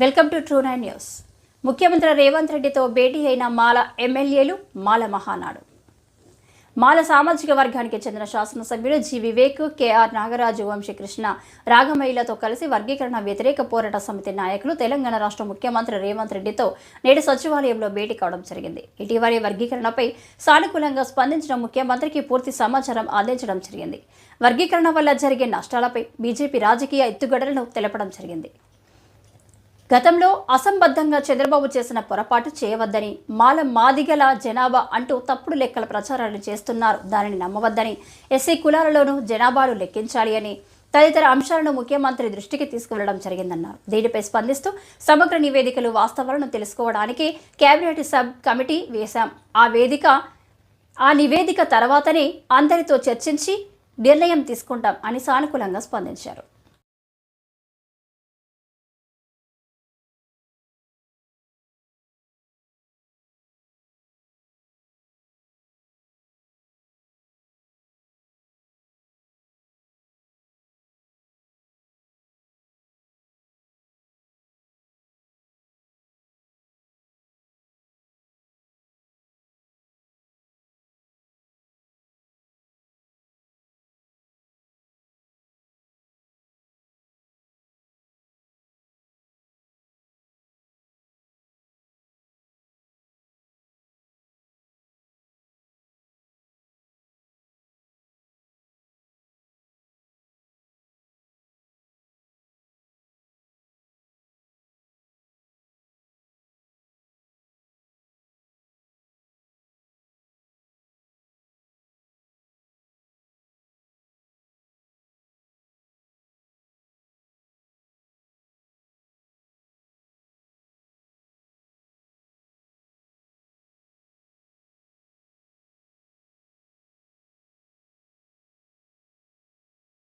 Welcome to true nine news. ముఖ్యమంత్రి రేవంత్ రెడ్డితో భేటీ అయిన మాల ఎమ్మెల్యేలు మాల మహానాడు. మాల సామాజిక వర్గానికి చెందిన శాసనసభ్యుడు G. Vivek K R Nagaraju Vamsikrishna రాగమయ్యలతో కలిసి వర్గీకరణ వ్యతిరేక పోరాట సమితి నాయకులు తెలంగాణ రాష్ట్ర ముఖ్యమంత్రి రేవంత్ రెడ్డితో నేడు సచివాలయంలో భేటీ కావడం జరిగింది. ఇటీవలి వర్గీకరణపై సానుకూలంగా స్పందించిన ముఖ్యమంత్రికి పూర్తి సమాచారం అందించడం జరిగింది. వర్గీకరణ వల్ల జరిగే నష్టాలపై బీజేపీ రాజకీయ ఎత్తుగడలను తెలపడం జరిగింది. గతంలో అసంబద్ధంగా చంద్రబాబు చేసిన పొరపాటు చేయవద్దని మాల మాదిగల జనాభా అంటూ తప్పుడు లెక్కల ప్రచారాలు చేస్తున్నారు. దానిని నమ్మవద్దని ఎస్సీ కులాలలోనూ జనాభాలు లెక్కించాలి అని తదితర అంశాలను ముఖ్యమంత్రి దృష్టికి తీసుకువెళ్ళడం జరిగిందన్నారు. దీనిపై స్పందిస్తూ సమగ్ర నివేదికలు వాస్తవాలను తెలుసుకోవడానికి కేబినెట్ సబ్ కమిటీ వేశాం. ఆ వేదిక ఆ నివేదిక తర్వాతనే అందరితో చర్చించి నిర్ణయం తీసుకుంటాం అని సానుకూలంగా స్పందించారు.